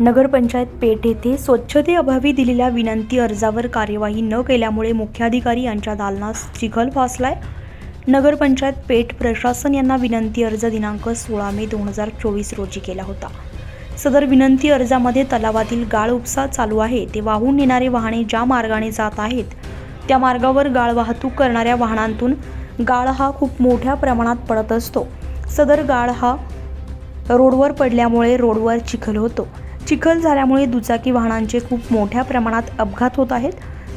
नगरपंचायत पेठ येथे स्वच्छतेअभावी दिलेल्या विनंती अर्जावर कार्यवाही न केल्यामुळे मुख्याधिकारी यांच्या दालनास चिखल फासलाय. नगरपंचायत पेठ प्रशासन यांना विनंती अर्ज दिनांक सोळा मे दोन हजार चोवीस रोजी केला होता. सदर विनंती अर्जामध्ये तलावातील गाळ उपसा चालू आहे ते वाहून नेणारे वाहने ज्या मार्गाने जात आहेत त्या मार्गावर गाळ वाहतूक करणाऱ्या वाहनांतून गाळ हा खूप मोठ्या प्रमाणात पडत असतो. सदर गाळ हा रोडवर पडल्यामुळे रोडवर चिखल होतो. चिखल झाल्यामुळे दुचाकी वाहनांचे खूप मोठ्या प्रमाणात अपघात होत आहेत.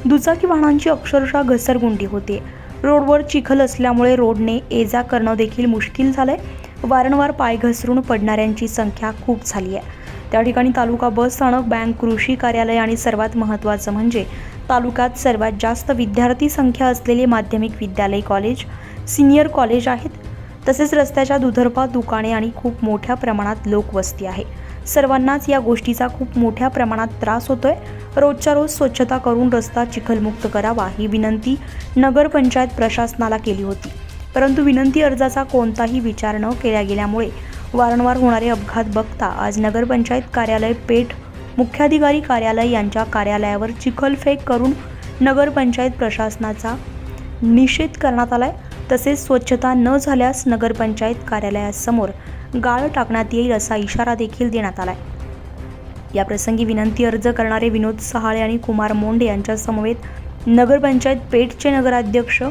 दुचाकी वाहनांची अक्षरशः घसरगुंडी होते. रोडवर चिखल असल्यामुळे रोडने ये जा करणं देखील मुश्किल झालं आहे वारंवार पाय घसरून पडणाऱ्यांची संख्या खूप झाली आहे. त्या ठिकाणी तालुका बस स्थानक बँक कृषी कार्यालय आणि सर्वात महत्त्वाचं म्हणजे तालुक्यात सर्वात जास्त विद्यार्थी संख्या असलेले माध्यमिक विद्यालय कॉलेज सिनियर कॉलेज आहेत. तसेच रस्त्याच्या दुधरपा दुकाने आणि खूप मोठ्या प्रमाणात लोकवस्ती आहे. सर्वांनाच या गोष्टीचा खूप मोठ्या प्रमाणात त्रास होतोय. रोजच्या रोज स्वच्छता करून रस्ता चिखलमुक्त करावा ही विनंती नगरपंचायत प्रशासनाला केली होती. परंतु विनंती अर्जाचा कोणताही विचार न केल्या गेल्यामुळे वारंवार होणारे अपघात बघता आज नगरपंचायत कार्यालय पेठ मुख्याधिकारी कार्यालय यांच्या कार्यालयावर चिखलफेक करून नगरपंचायत प्रशासनाचा निषेध करण्यात आला आहे तसेच स्वच्छता न झाल्यास नगरपंचायत कार्यालयासमोर गाळ टाकण्यात येईल असा इशारा देखील देण्यात आलाय. याप्रसंगी विनंती अर्ज करणारे विनोद सहाळे आणि कुमार मोंडे यांच्यासमवेत नगरपंचायत पेठचे नगराध्यक्ष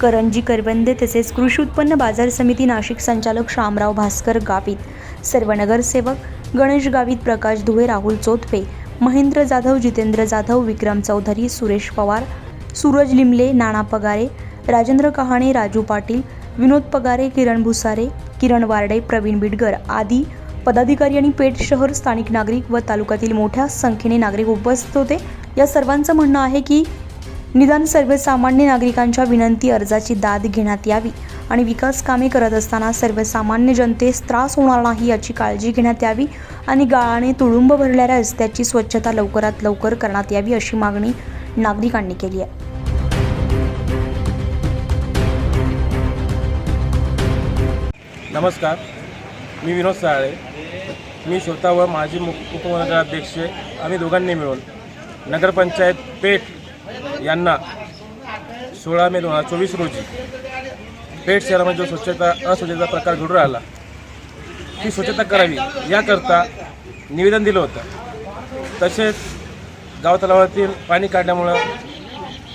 करंजी करवंदे तसेच कृषी उत्पन्न बाजार समिती नाशिक संचालक शामराव भास्कर गावित सर्व नगरसेवक गणेश गावित प्रकाश धुळे राहुल चोथपे महेंद्र जाधव जितेंद्र जाधव विक्रम चौधरी सुरेश पवार सूरज लिमले नाना पगारे राजेंद्र कहाणे राजू पाटील विनोद पगारे किरण भुसारे किरण वारडे प्रवीण बिडगर आदी पदाधिकारी आणि पेठ शहर स्थानिक नागरिक व तालुक्यातील मोठ्या संख्येने नागरिक उपस्थित होते. या सर्वांचं म्हणणं आहे की निदान सर्वसामान्य नागरिकांच्या विनंती अर्जाची दाद घेण्यात यावी आणि विकास कामे करत असताना सर्वसामान्य जनतेस त्रास होणार नाही याची काळजी घेण्यात यावी आणि गाळाने तुडुंब भरलेल्या रस्त्याची स्वच्छता लवकरात लवकर करण्यात यावी अशी मागणी नागरिकांनी केली आहे. नमस्कार. मी विनोद साळे मी स्वतः व माजी मुख उपनगराध्यक्ष आम्ही दोघांनी मिळून नगरपंचायत पेठ यांना सोळा मे दोन हजार चोवीस रोजी पेठ शहरामध्ये जो स्वच्छता अस्वच्छतेचा प्रकार घडून राहिला ती स्वच्छता करावी याकरता निवेदन दिलं होतं. तसेच गाव तलावातील पाणी काढल्यामुळं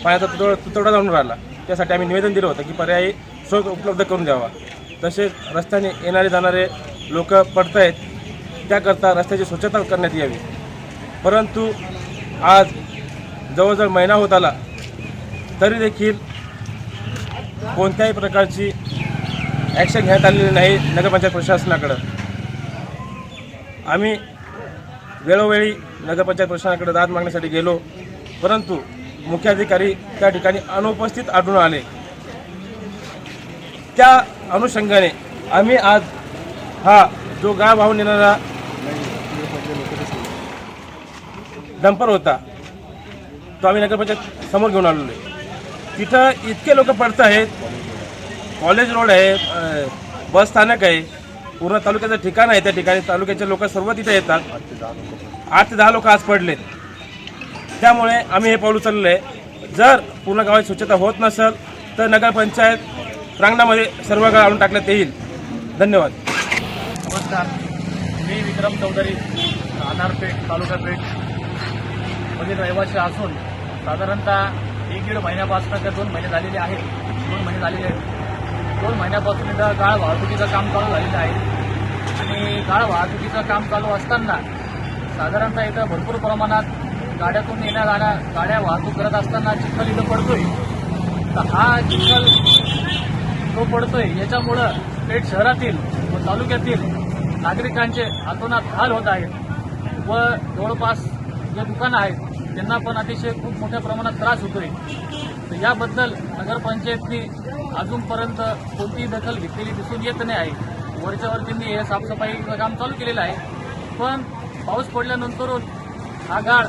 पाण्याचा तुटवडा तुटवडा जाऊन राहिला. त्यासाठी आम्ही निवेदन दिलं होतं की पर्यायी सोय उपलब्ध करून द्यावा. तसेच रस्त्याने येणारे जाणारे लोक पडत आहेत त्याकरता रस्त्याची स्वच्छता करण्यात यावी. परंतु आज जवळजवळ महिना होत आला तरी देखील कोणत्याही प्रकारची ॲक्शन घेण्यात आलेली नाही नगरपंचायत प्रशासनाकडं. आम्ही वेळोवेळी नगरपंचायत प्रशासनाकडे दाद मागण्यासाठी गेलो परंतु मुख्याधिकारी त्या ठिकाणी अनुपस्थित आढळून आले. त्या अनुषंगाने आम्ही आज हा जो गाव वाहून येणारा डंपर होता तो आम्ही नगरपंचायत समोर घेऊन आलेलो आहे. तिथं इतके लोक पडत आहेत कॉलेज रोड आहे बस स्थानक आहे पूर्ण तालुक्याचं ठिकाण आहे त्या ठिकाणी तालुक्याचे लोक सर्व तिथे येतात. आठ ते दहा लोक आज पडलेत. त्यामुळे आम्ही हे पाऊल उचललं आहे. जर पूर्ण गावात स्वच्छता होत नसेल तर नगरपंचायत प्रांगणामध्ये सर्व गाळ आणून टाकण्यात येईल. धन्यवाद. नमस्कार. मी विक्रम चौधरी अनारपेठ पेठ तालुका पेठ. मधील रहिवासी असून साधारणतः एक दीड महिन्यापासून त्या दोन महिने झालेले आहेत दोन महिने झालेले आहेत. दोन महिन्यापासून इथं गाळ वाहतुकीचं काम चालू झालेलं आहे. आणि गाळ वाहतुकीचं काम चालू असताना साधारणतः इथं भरपूर प्रमाणात गाड्यातून येण्या जाण्या गाड्या वाहतूक करत असताना चिखल इथं पडतोय. तर हा चिखल तो पडतोय. याच्यामुळं पेठ शहरातील व तालुक्यातील नागरिकांचे हातोनात हाल होत आहेत. व जवळपास जे दुकानं आहेत त्यांना पण अतिशय खूप मोठ्या प्रमाणात त्रास होतोय. तर याबद्दल नगरपंचायतनी अजूनपर्यंत कोणतीही दखल घेतलेली दिसून येत नाही आहे. वरच्यावर त्यांनी हे साफसफाईचं काम चालू केलेलं आहे. पण पाऊस पडल्यानंतरून हा गाळ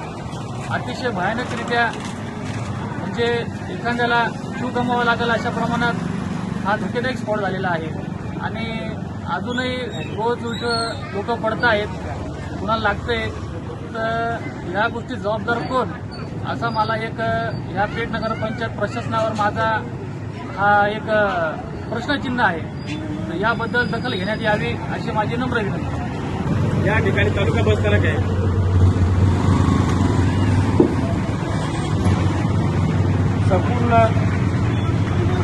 अतिशय भयानकरित्या म्हणजे एखाद्याला जीव गमावा लागेल अशा प्रमाणात हा धोकेदायक स्पॉट झालेला आहे. आणि अजूनही रोज लोक पडत आहेत कुणाला लागतंय तर ह्या गोष्टी जबाबदार कोण? असा मला एक ह्या पेठ नगर पंचायत प्रशासनावर माझा हा एक प्रश्नचिन्ह आहे. तर याबद्दल दखल घेण्यात यावी अशी माझी नम्र विनंती. या ठिकाणी तालुका बस स्थानक आहे. संपूर्ण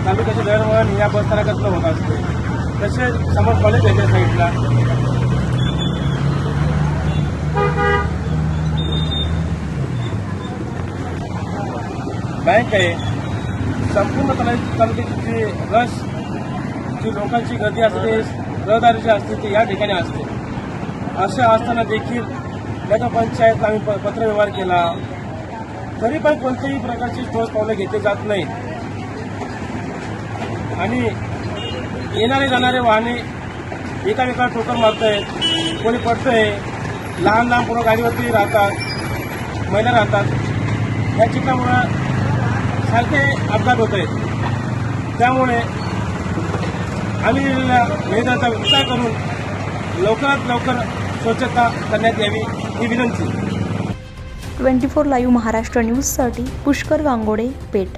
तालुक्याचे दरवळण या बसस्थानकातलं होत असते. तसेच समोर कॉलेज आहे त्या साईडला बँक आहे. संपूर्ण तालुक्याची जी रस जी लोकांची गर्दी असते रहदारी जी असते ती या ठिकाणी असते. असे असताना देखील नगर पंचायत आम्ही प- पत्रव्यवहार केला. तरी पण कोणत्याही प्रकारची ठोस पावलं घेतली जात नाहीत. आणि येणारे जाणारे वाहने एकामेकाला ठोकर मारतायत कोणी पडतंय लहान लहान पोरं गाडीवरती राहतात महिला राहतात. या चित्रामुळं सारखे अपघात होत आहेत. त्यामुळे आम्ही दिलेल्या निवेदनाचा विचार करून लवकरात लवकर स्वच्छता करण्यात यावी ही विनंती. ट्वेंटी फोर लाईव्ह महाराष्ट्र न्यूजसाठी पुष्कर वांगोडे पेठ.